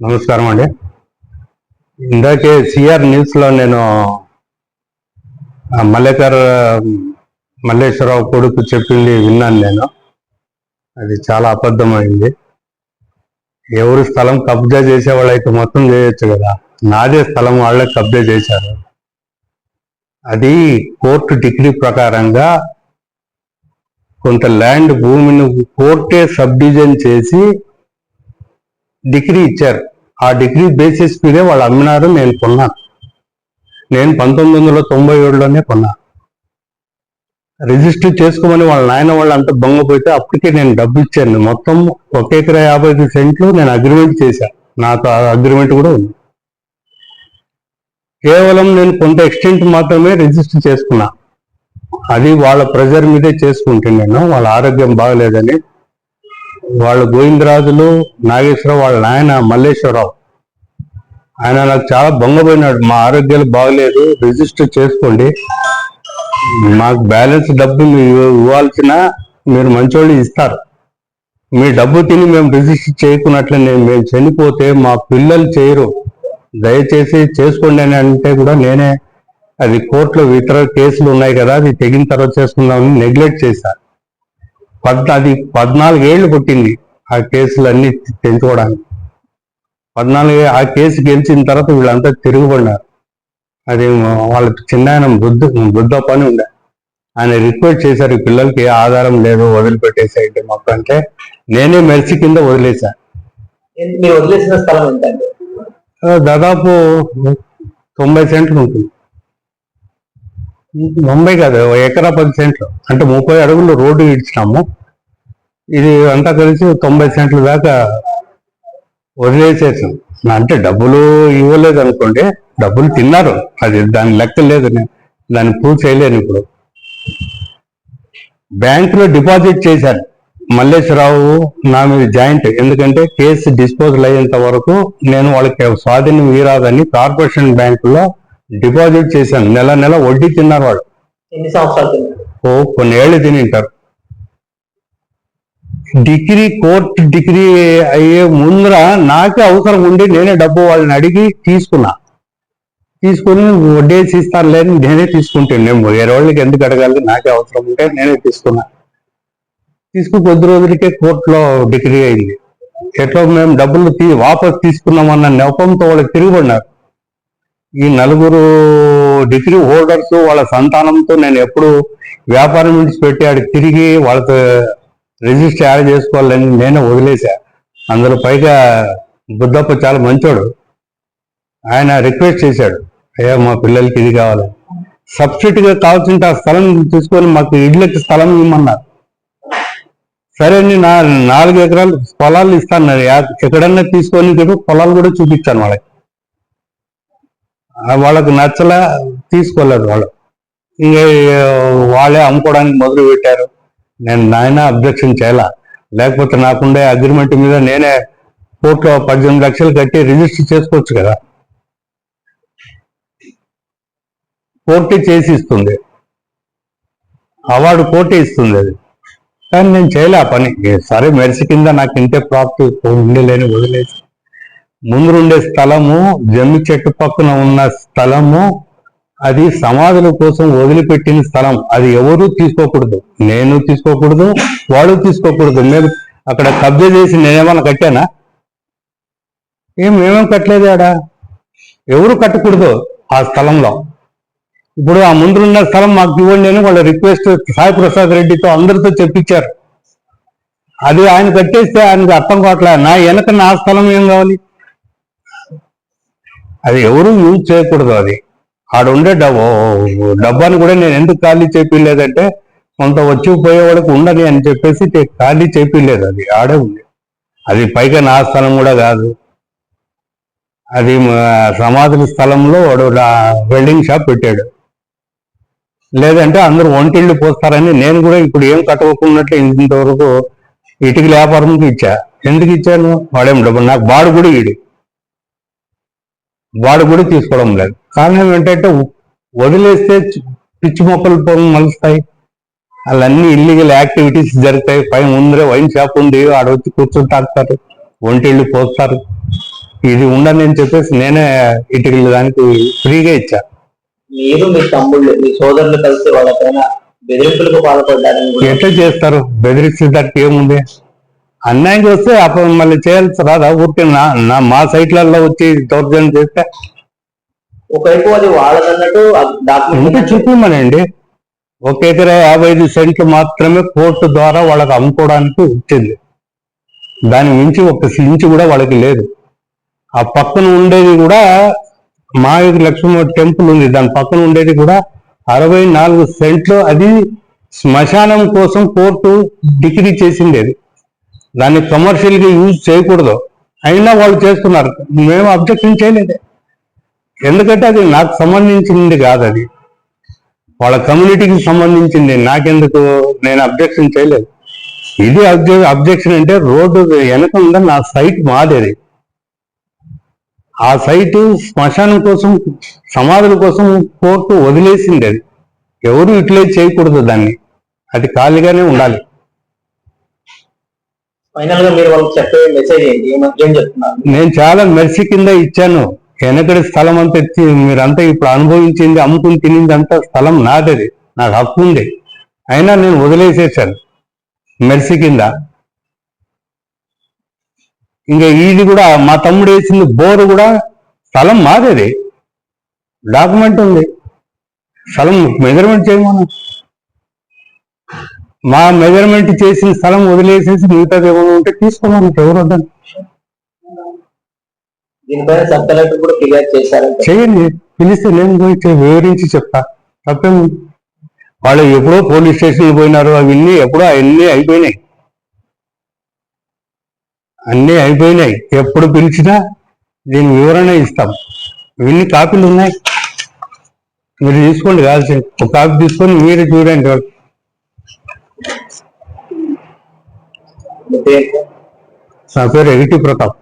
నమస్కారం అండి. ఇందాకే సిఆర్ న్యూస్లో నేను ఆ మల్లేకర్ మల్లేశ్వరరావు కొడుకు చెప్పింది విన్నాను నేను. అది చాలా అబద్ధమైంది. ఎవరు స్థలం కబ్జా చేసే అయితే మొత్తం చేయొచ్చు కదా. నాదే స్థలం వాళ్ళే కబ్జా చేశారు. అది కోర్టు డిగ్రీ ప్రకారంగా కొంత ల్యాండ్ భూమిని కోర్టే సబ్ డివిజన్ చేసి డిగ్రీ ఇచ్చారు. ఆ డిగ్రీ బేసిస్ మీదే వాళ్ళు అమ్మినారు నేను కొన్నాను నేను పంతొమ్మిది వందల తొంభై ఏడులోనే కొన్నా. రిజిస్టర్ చేసుకోమని వాళ్ళ నాయన వాళ్ళు అంత బొంగపోతే అప్పటికే నేను డబ్బు ఇచ్చాను. మొత్తం ఒక ఎకరా యాభై ఐదు సెంట్లు నేను అగ్రిమెంట్ చేశాను నాకు ఆ అగ్రిమెంట్ కూడా ఉంది. కేవలం నేను కొంత ఎక్స్టెంట్ మాత్రమే రిజిస్టర్ చేసుకున్నా. అది వాళ్ళ ప్రెజర్ మీదే చేసుకుంటే నేను వాళ్ళ ఆరోగ్యం బాగలేదని వాళ్ళ గోవిందరాజులు నాగేశ్వరరావు వాళ్ళ నాయన మల్లేశ్వరరావు. ఆయన నాకు చాలా బొంగపోయినాడు మా ఆరోగ్యాలు బాగలేదు. రిజిస్టర్ చేసుకోండి. మాకు బ్యాలెన్స్ డబ్బు మీరు ఇవ్వాల్సిన మీరు మంచోళ్ళు ఇస్తారు. మీ డబ్బు తిని మేము రిజిస్టర్ చేయకున్నట్లే మేము చనిపోతే మా పిల్లలు చేయరు. దయచేసి చేసుకోండి అని అంటే కూడా నేనే అది కోర్టులో ఇతర కేసులు ఉన్నాయి కదా అది తెగిన తర్వాత చేసుకుందామని నెగ్లెక్ట్ చేశాను పద్ అది పద్నాలుగేళ్ళు పుట్టింది ఆ కేసులన్నీ తెంచుకోవడానికి. పద్నాలుగు ఆ కేసు గెలిచిన తర్వాత వీళ్ళంతా తిరుగుబడినారు. అది వాళ్ళ చిన్న ఆయన బుద్ధ బుద్ధప్ప అని ఉండే. ఆయన రిక్వెస్ట్ చేశారు ఈ పిల్లలకి ఆధారం లేదు వదిలిపెట్టేసేయండి మొత్తం అంటే నేనే మెర్సి కింద మీరు వదిలేసిన స్థలం ఏంటండి? ఆ, దాదాపు తొంభై సెంట్లు ఉంటుంది. ముంబై కాదు ఎకరా పది సెంట్లు. అంటే ముప్పై అడుగులు రోడ్డు ఇచ్చినాము. ఇది అంతా కలిసి తొంభై సెంట్ల దాకా వదిలేసేసాం. అంటే డబ్బులు ఇవ్వలేదు అనుకోండి డబ్బులు తిన్నారు. అది దాని లెక్క లేదు. నేను దాన్ని ప్రూవ్ చేయలేను ఇప్పుడు. బ్యాంకులో డిపాజిట్ చేశారు. మల్లేశ్వరరావు నా మీద జాయింట్. ఎందుకంటే కేసు డిస్పోజల్ అయ్యేంత వరకు నేను వాళ్ళకి స్వాధీనం వీరాదని కార్పొరేషన్ బ్యాంకులో డిపాజిట్ చేశాను. నెల నెల వడ్డీ తిన్నారు వాళ్ళు. ఎన్ని సంవత్సరాలు ఓ కొన్ని ఏళ్ళు తినింటారు. డిగ్రీ కోర్టు డిగ్రీ అయ్యే ముందర నాకే అవసరం ఉండి నేనే డబ్బు వాళ్ళని అడిగి తీసుకున్నా. తీసుకుని వడ్డేసి ఇస్తాను లేని నేనే తీసుకుంటాను. నేను వేరే వాళ్ళకి ఎందుకు అడగాలి? నాకే అవసరం ఉంటే నేనే తీసుకున్నా. తీసుకుని కొద్ది రోజులకే కోర్టులో డిగ్రీ అయింది. ఎట్లా మేము డబ్బులు తీ వాపస్ తీసుకున్నామన్న నెపంతో వాళ్ళకి తిరిగిపడినారు ఈ నలుగురు డిగ్రీ హోల్డర్స్ వాళ్ళ సంతానంతో నేను ఎప్పుడు వ్యాపారం నుంచి పెట్టాడు తిరిగి వాళ్ళతో రిజిస్టర్ యాడ్ చేసుకోవాలని నేనే వదిలేశా. అందులో పైగా బుద్ధప్ప చాలా మంచోడు. ఆయన రిక్వెస్ట్ చేశాడు అయ్యా మా పిల్లలకి ఇది కావాలి. సబ్సిడీగా కావాల్సిన ఆ స్థలం తీసుకొని మాకు ఇళ్ళకి స్థలం ఇమ్మన్నారు. సరే అని నా నాలుగు ఎకరాలు పొలాలు ఇస్తాను. ఎక్కడన్నా తీసుకొని చెప్పి పొలాలు కూడా చూపించాను వాళ్ళకి. వాళ్ళకి నచ్చల తీసుకోలేదు వాళ్ళు. ఇంకా వాళ్ళే అమ్ముకోవడానికి మొదలు పెట్టారు. నేను నాయన అబ్జెక్షన్ చేయాల? లేకపోతే నాకుండే అగ్రిమెంట్ మీద నేనే కోర్టులో పద్దెనిమిది లక్షలు కట్టి రిజిస్టర్ చేసుకోవచ్చు కదా? కోర్టు చేసి ఇస్తుంది. అవార్డు కోర్టే ఇస్తుంది అది. కానీ నేను చేయలే ఆ పని. సరే మెరిసి కింద నాకు ఇంతే ప్రాప్తి ఉండలేని వదిలేసి. ముందుండే స్థలము జమ్మి చెట్టు పక్కన ఉన్న స్థలము అది సమాధుల కోసం వదిలిపెట్టిన స్థలం. అది ఎవరు తీసుకోకూడదు. నేను తీసుకోకూడదు వాడు తీసుకోకూడదు. మేము అక్కడ కబ్జా చేసి నేనేమన్నా కట్టానా? ఏం మేమేం కట్టలేదు ఆడ? ఎవరు కట్టకూడదు ఆ స్థలంలో. ఇప్పుడు ఆ ముందున్న స్థలం మాకు ఇవ్వండి అని వాళ్ళ రిక్వెస్ట్ సాయి ప్రసాద్ రెడ్డితో అందరితో చెప్పించారు. అది ఆయన కట్టేస్తే ఆయనకు అర్థం కావట్లే. నా వెనక నా స్థలం ఏం కావాలి? అది ఎవరు యూజ్ చేయకూడదు అది. ఆడ ఉండే డబ్బు డబ్బాని కూడా నేను ఎందుకు ఖాళీ చేపిలేదంటే కొంత వచ్చి పోయేవాడికి ఉండని అని చెప్పేసి ఖాళీ చేపిలేదు అది ఆడే ఉంది. అది పైగా నా స్థలం కూడా కాదు. అది మా సమాధుల స్థలంలో వాడు వెల్డింగ్ షాప్ పెట్టాడు. లేదంటే అందరూ ఒంటిళ్ళు పోస్తారని నేను కూడా ఇప్పుడు ఏం కట్టుకోకున్నట్లు ఇంతవరకు ఇటుక వ్యాపారంకి ఇచ్చా. ఎందుకు ఇచ్చాను? వాడేం డబ్బు నాకు బాడు కూడా ఇడు. వాడు కూడా తీసుకోవడం లేదు. కారణం ఏంటంటే వదిలేస్తే పిచ్చి మొక్కలు పొంగి మలుస్తాయి వాళ్ళన్నీ ఇల్లీగల్ యాక్టివిటీస్ జరుగుతాయి. పైన ముందరే వైన్ షాప్ ఉంది. ఆడ వచ్చి కూర్చొని తాగుతారు. ఒంటిళ్ళు పోస్తారు. ఇది ఉండని అని చెప్పేసి నేనే ఇటుకలు దానికి ఫ్రీగా ఇచ్చా. మీరు మీ తమ్ముళ్ళు మీ సోదరులు కలిసి వాళ్ళపైన బెదిరింపులకు పాల్పడ్డారని కూడా ఎట్లా చేస్తారు? బెదిరిస్తే దానికి ఏముంది? అన్యాయం వస్తే అప్పుడు మళ్ళీ చేయాల్సి రాదా? ఊరికే నా మా సైట్లలో వచ్చి దౌర్జన్యం చేస్తే? ఒకవైపు అది వాళ్ళదన్నట్టు డాక్యుమెంట్ చూపిమనండి ఒక ఎకరా యాభై ఐదు సెంట్లు మాత్రమే కోర్టు ద్వారా వాళ్ళకి అమ్ముకోవడానికి వచ్చింది. దాని మించి ఒక ఇంచు కూడా వాళ్ళకి లేదు. ఆ పక్కన ఉండేది కూడా మాయూరి లక్ష్మణ టెంపుల్ ఉంది. దాని పక్కన ఉండేది కూడా అరవై నాలుగు సెంట్లు అది శ్మశానం కోసం కోర్టు డిగ్రీ చేసింది అది దాన్ని కమర్షియల్గా యూజ్ చేయకూడదు. అయినా వాళ్ళు చేస్తున్నారు. మేము అబ్జెక్షన్ చేయలేదు. ఎందుకంటే అది నాకు సంబంధించింది కాదు అది. వాళ్ళ కమ్యూనిటీకి సంబంధించింది. నాకెందుకు? నేను అబ్జెక్షన్ చేయలేదు. ఇది అబ్జెక్షన్ అంటే రోడ్డు వెనక ఉందా నా సైట్ మాదేది. ఆ సైట్ శ్మశానం కోసం సమాధుల కోసం కోర్టు వదిలేసింది అది. ఎవరు ఇట్లే చేయకూడదు దాన్ని. అది ఖాళీగానే ఉండాలి. ఫైనల్గా మీరు వాళ్ళకి చెప్పే మెసేజ్ ఏంటి? ఏం చెప్తున్నారు? నేను చాలా మెర్సి కింద ఇచ్చాను. వెనకడి స్థలం అంతా మీరంతా ఇప్పుడు అనుభవించింది అమ్ముకుని తినింది అంతా స్థలం నాదది. నాకు హక్కు ఉంది. అయినా నేను వదిలేసేసాను మెర్సి కింద. ఇంకా ఇది కూడా మా తమ్ముడు వేసింది బోరు కూడా స్థలం మాదేది. డాక్యుమెంట్ ఉంది. స్థలం మెజర్మెంట్ చేయమన్నా మా మెజర్మెంట్ చేసిన స్థలం వదిలేసేసి మిగతాది ఏమైనా ఉంటే తీసుకోమని ఎవరు వద్దని చేయండి పిలిస్తే నేను పోయి వివరించి చెప్తా. తప్పేం వాళ్ళు ఎప్పుడో పోలీస్ స్టేషన్ పోయినారు అవన్నీ ఎప్పుడో అవన్నీ అయిపోయినాయి. అన్నీ అయిపోయినాయి. ఎప్పుడు పిలిచినా దీని వివరణ ఇస్తాం. ఇవన్నీ కాపీలు ఉన్నాయి. మీరు తీసుకోండి కావాల్సింది. ఒక కాపీ తీసుకొని మీరు చూడండి నా పేరు ఎగిటి ప్రతాప్